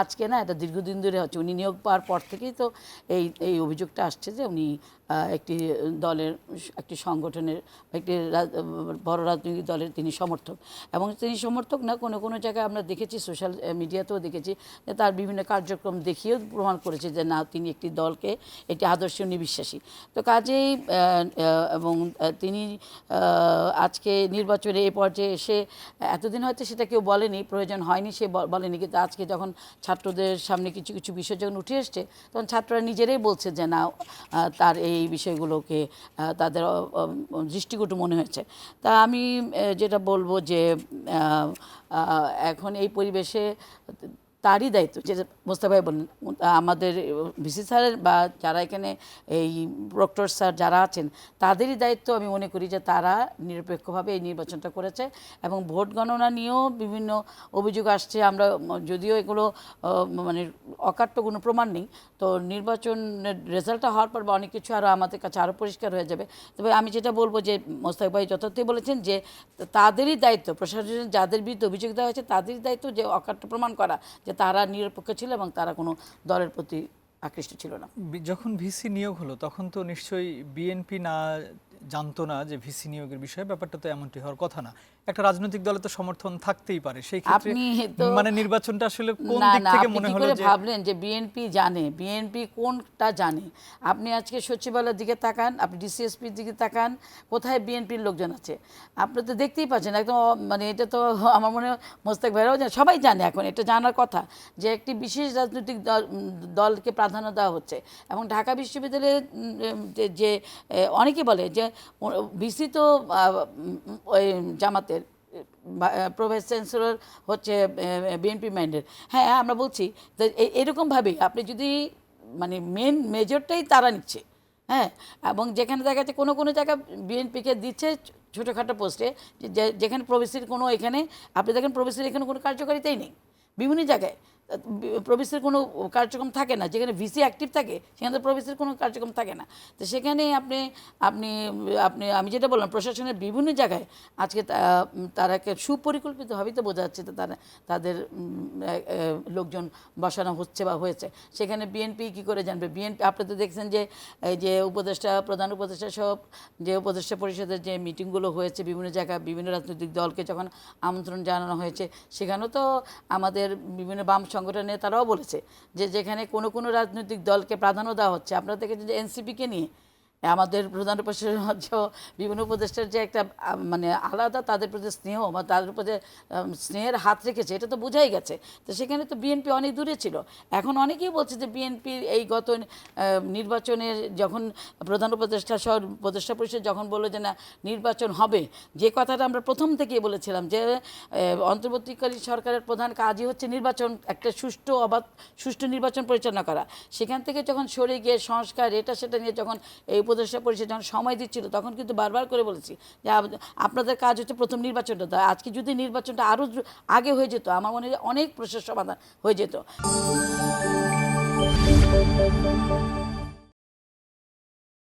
আজকে না, এটা দীর্ঘদিন ধরে হচ্ছে। উনি নিয়োগ পাওয়ার পর থেকেই তো এই এই অভিযোগটা আসছে যে উনি একটি দলের, একটি সংগঠনের, একটি বড় রাজনৈতিক দলের তিনি সমর্থক। এবং তিনি সমর্থক না, কোনো কোনো জায়গায় আমরা দেখেছি, সোশ্যাল মিডিয়াতেও দেখেছি যে তার বিভিন্ন কার্যক্রম দেখিয়েও প্রমাণ করেছে যে না, তিনি একটি দলকে, একটি আদর্শ নিবিশ্বাসী তো কাজেই এবং তিনি আজকে নির্বাচনে এ পর্যায়ে এসে, এতদিন হয়তো সেটা কেউ বলেনি, প্রয়োজন হয়নি, সে বলেনি। কিন্তু আজকে যখন ছাত্রদের সামনে কিছু কিছু বিষয় যখন উঠে এসছে, তখন ছাত্ররা নিজেরাই বলছে যে না তার এই বিষয়গুলোকে তাদের দৃষ্টিকটু মনে হয়েছে। তা আমি যেটা বলব যে এখন এই পরিবেশে তারই দায়িত্ব। যে মোস্তাফাই বললেন, আমাদের ভিসি স্যারের বা যারা এখানে এই প্রক্টর স্যার যারা আছেন, তাদেরই দায়িত্ব আমি মনে করি যে তারা নিরপেক্ষভাবে এই নির্বাচনটা করেছে এবং ভোট গণনা নিয়েও বিভিন্ন অভিযোগ আসছে। আমরা যদিও এগুলো মানে অকাট্য কোনো প্রমাণ নেই। তো নির্বাচনের রেজাল্টটা হওয়ার পর বা অনেক কিছু আরও আমাদের কাছে আরও পরিষ্কার হয়ে যাবে। তবে আমি যেটা বলব যে মোস্তাক ভাই যথার্থই বলেছেন যে তাদেরই দায়িত্ব, প্রশাসনের যাদের বিরুদ্ধে অভিযোগ দেওয়া হয়েছে তাদেরই দায়িত্ব যে অকাট্য প্রমাণ করা যে তারা নিরপেক্ষ ছিল এবং তারা কোনো দলের প্রতি আকৃষ্ট ছিল না। যখন ভিসি নিয়োগ হলো তখন তো নিশ্চয়ই বিএনপি না জানতো না যে ভিসি নিয়োগের বিষয়ে ব্যাপারটা তো এমনটি হওয়ার কথা না। একটা রাজনৈতিক দলে তো সমর্থন থাকতেই পারে। সেই ক্ষেত্রে মানে নির্বাচনটা আসলে কোন দিক থেকে মনে হলো করে যে ভাবলেন যে বিএনপি জানে? বিএনপি কোনটা জানে? আপনি আজকে সচিবালয়ের দিকে তাকান আপনি ডিসিএসপির দিকে তাকান কোথায় বিএনপির লোকজন আছে? আপনি তো দেখতেই পাচ্ছেন একদম মানে এটা তো আমার মনে হয় মোস্তাক ভাইরাও জানে সবাই জানে এখন এটা জানার কথা যে একটি বিশেষ রাজনৈতিক দল দলকে প্রাধান্য দেওয়া হচ্ছে। এবং ঢাকা বিশ্ববিদ্যালয়ে যে- অনেকে বলে যে ভিসি তো প্রভাইস চ্যান্সেলর হচ্ছে বিএনপি মাইন্ডের। হ্যাঁ আমরা বলছি এরকমভাবেই আপনি যদি মানে মেন মেজরটাই তারা নিচ্ছে হ্যাঁ এবং যেখানে দেখা যাচ্ছে কোনো কোনো জায়গা বিএনপিকে দিচ্ছে ছোটোখাটো পোস্টে যেখানে প্রবেশের কোনো এখানে, আপনি দেখেন প্রবেশের এখানে কোনো কার্যকারিতাই নেই। বিভিন্ন জায়গায় প্রবেশের কোনো কার্যক্রম থাকে না, যেখানে ভিসি অ্যাক্টিভ থাকে, সেখানে প্রবেশের কোনো কার্যক্রম থাকে না। তো সেখানে আপনি আপনি আপনি, আমি যেটা বললাম, প্রশাসনের বিভিন্ন জায়গায় আজকে তারাকে সুপরিকল্পিতভাবেই তো বোঝা যাচ্ছে তারা, তাদের লোকজন বসানো হচ্ছে বা হয়েছে। সেখানে বিএনপি কি করে জানবে? বিএনপি আপনি তো দেখছেন যে, এই যে উপদেষ্টা, প্রধান উপদেষ্টা সব, যে উপদেষ্টা পরিষদের যে মিটিংগুলো হয়েছে বিভিন্ন জায়গায়, বিভিন্ন রাজনৈতিক দলকে যখন আমন্ত্রণ জানানো হয়েছে, সেখানেও তো আমাদের বিভিন্ন বাম সংগঠনের নেতারাও বলেছে যে যেখানে কোনো কোনো রাজনৈতিক দলকে প্রাধান্য দেওয়া হচ্ছে আপনারা দেখেছেন যে এনসিপিকে নিয়ে আমাদের প্রধান হচ্ছে বিভিন্ন উপদেষ্টার যে একটা মানে আলাদা তাদের প্রতি স্নেহ বা তাদের আম, স্নেহের হাত রেখেছে এটা তো বোঝাই গেছে। তো সেখানে তো বিএনপি অনেক দূরে ছিল। এখন অনেকেই বলছে যে বিএনপি এই গত নির্বাচনের যখন প্রধান উপদেষ্টা সহ উপদেষ্টা পরিষদ যখন বলল যে না নির্বাচন হবে যে কথাটা আমরা প্রথম থেকেই বলেছিলাম যে অন্তর্বর্তীকালীন সরকারের প্রধান কাজই হচ্ছে নির্বাচন একটা সুষ্ঠু অবাধ সুষ্ঠু নির্বাচন পরিচালনা করা। সেখান থেকে যখন সরে গিয়ে সংস্কার এটা সেটা নিয়ে যখন এই উপদেষ্টা পরিষদ যখন সময় দিচ্ছিল, তখন কিন্তু বারবার করে বলেছি যে আপনাদের কাজ হচ্ছে প্রথম নির্বাচনটা তো আজকে যদি নির্বাচনটা আরও আগে হয়ে যেত, আমার মনে হয় অনেক প্রশ্নের সমাধান হয়ে যেত।